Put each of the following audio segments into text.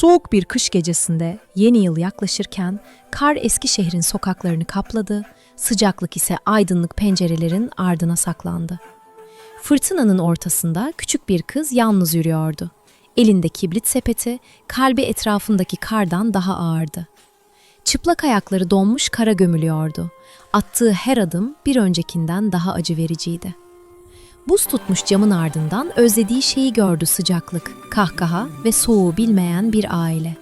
Soğuk bir kış gecesinde yeni yıl yaklaşırken kar eski şehrin sokaklarını kapladı, sıcaklık ise aydınlık pencerelerin ardına saklandı. Fırtınanın ortasında küçük bir kız yalnız yürüyordu. Elinde kibrit sepeti, kalbi etrafındaki kardan daha ağırdı. Çıplak ayakları donmuş kara gömülüyordu. Attığı her adım bir öncekinden daha acı vericiydi. Buz tutmuş camın ardından özlediği şeyi gördü sıcaklık, kahkaha ve soğuğu bilmeyen bir aile.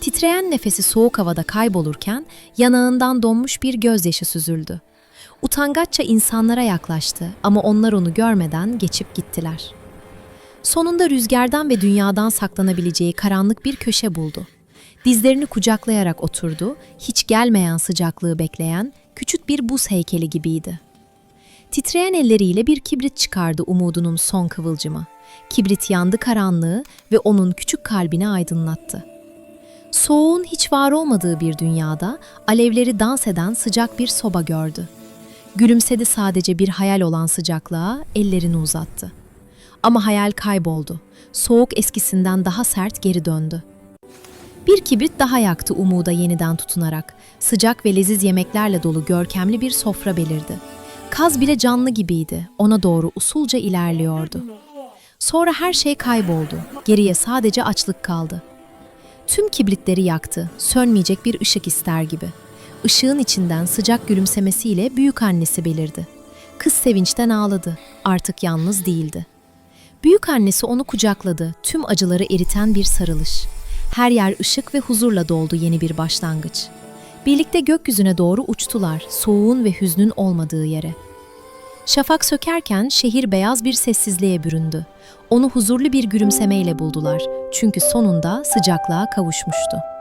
Titreyen nefesi soğuk havada kaybolurken yanağından donmuş bir gözyaşı süzüldü. Utangaçça insanlara yaklaştı ama onlar onu görmeden geçip gittiler. Sonunda rüzgardan ve dünyadan saklanabileceği karanlık bir köşe buldu. Dizlerini kucaklayarak oturdu, hiç gelmeyen sıcaklığı bekleyen küçük bir buz heykeli gibiydi. Titreyen elleriyle bir kibrit çıkardı umudunun son kıvılcımı. Kibrit yandı karanlığı ve onun küçük kalbini aydınlattı. Soğuğun hiç var olmadığı bir dünyada alevleri dans eden sıcak bir soba gördü. Gülümsedi sadece bir hayal olan sıcaklığa ellerini uzattı. Ama hayal kayboldu. Soğuk eskisinden daha sert geri döndü. Bir kibrit daha yaktı umuda yeniden tutunarak. Sıcak ve leziz yemeklerle dolu görkemli bir sofra belirdi. Kaz bile canlı gibiydi. Ona doğru usulca ilerliyordu. Sonra her şey kayboldu. Geriye sadece açlık kaldı. Tüm kibritleri yaktı. Sönmeyecek bir ışık ister gibi. Işığın içinden sıcak gülümsemesiyle büyük annesi belirdi. Kız sevinçten ağladı. Artık yalnız değildi. Büyük annesi onu kucakladı. Tüm acıları eriten bir sarılış. Her yer ışık ve huzurla doldu yeni bir başlangıç. Birlikte gökyüzüne doğru uçtular, soğuğun ve hüznün olmadığı yere. Şafak sökerken şehir beyaz bir sessizliğe büründü. Onu huzurlu bir gülümsemeyle buldular. Çünkü sonunda sıcaklığa kavuşmuştu.